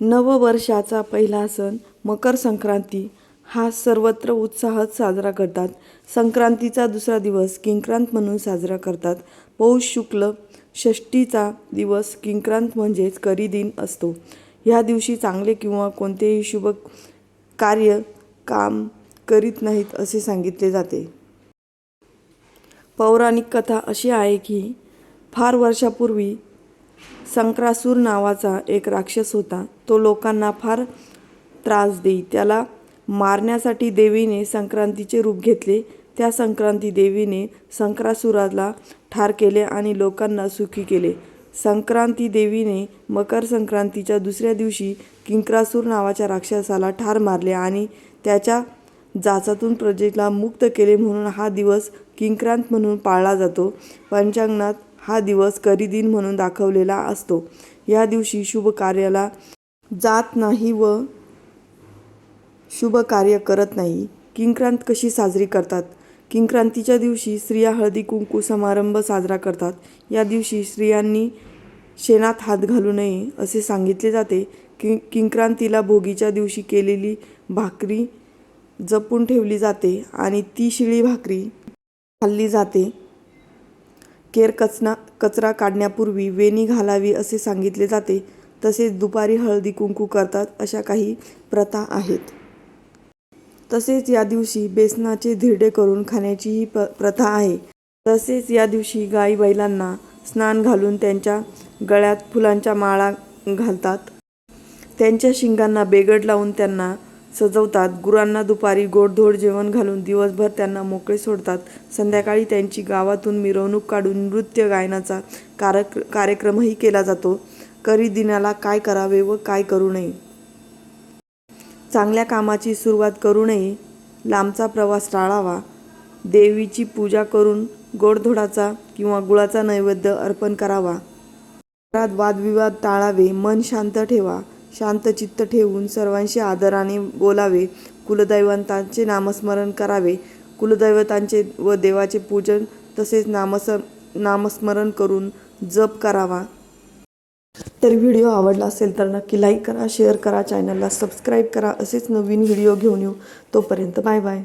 नववर्षाचा पहिला सण मकर संक्रांती. हा सर्वत्र उत्साहात साजरा करतात. संक्रांतीचा दुसरा दिवस किंक्रांत म्हणून साजरा करतात. पौष शुक्ल षष्टीचा दिवस किंक्रांत म्हणजेच करी असतो. ह्या दिवशी चांगले किंवा कोणतेही शुभ कार्य काम करीत नाहीत असे सांगितले जाते. पौराणिक कथा अशी आहे की फार वर्षापूर्वी संक्रासूर नावाचा एक राक्षस होता. तो लोकांना फार त्रास देई. त्याला मारण्यासाठी देवीने संक्रांतीचे रूप घेतले. त्या संक्रांती देवीने संक्रासुराला ठार केले आणि लोकांना सुखी केले. संक्रांती देवीने मकर संक्रांतीच्या दुसऱ्या दिवशी किंक्रासूर नावाच्या राक्षसाला ठार मारले आणि त्याच्या जाचातून प्रजेला मुक्त केले म्हणून हा दिवस किंक्रांत म्हणून पाळला जातो. पंचांगणात हा दिवस करीदिन म्हणून दाखवलेला असतो. या दिवशी शुभ कार्याला जात नाही व शुभ कार्य करत नाही. किंक्रांत कशी साजरी करतात? किंक्रांतीच्या दिवशी स्त्रिया हळदी कुंकू समारंभ साजरा करतात. या दिवशी स्त्रियांनी शेणात हात घालू नये असे सांगितले जाते. कि किंक्रांतीला भोगीच्या दिवशी केलेली भाकरी जपून ठेवली जाते आणि ती शिळी भाकरी खाल्ली जाते. केर कचना कचरा काढण्यापूर्वी वेणी घालावी असे सांगितले जाते. तसेच दुपारी हळदी कुंकू करतात अशा काही प्रथा आहेत. तसेच या दिवशी बेसनाचे धिरडे करून खाण्याचीही प प्रथा आहे. तसेच या दिवशी गाई बैलांना स्नान घालून त्यांच्या गळ्यात फुलांच्या माळा घालतात. त्यांच्या शिंगांना बेगड लावून त्यांना सजवतात. गुरांना दुपारी गोडधोड जेवण घालून दिवसभर त्यांना मोकळे सोडतात. संध्याकाळी त्यांची गावातून मिरवणूक काढून नृत्य गायनाचा कारक कार्यक्रमही केला जातो. करी दिनाला काय करावे व काय करू नये? चांगल्या कामाची सुरुवात करू नये. लांबचा प्रवास टाळावा. देवीची पूजा करून गोडधोडाचा किंवा गुळाचा नैवेद्य अर्पण करावा. घरात वादविवाद टाळावे. मन शांत ठेवा. शांत चित्त ठेवून सर्वांशी आदराने बोलावे. कुलदैवतांचे नामस्मरण करावे. कुलदैवतांचे व देवाचे पूजन तसेच नामस नामस्मरण करून जप करावा. तर व्हिडिओ आवडला असेल तर नक्की लाईक करा शेअर करा चॅनलला सबस्क्राईब करा असेच नवीन व्हिडिओ घेऊन येऊ. तोपर्यंत बाय बाय.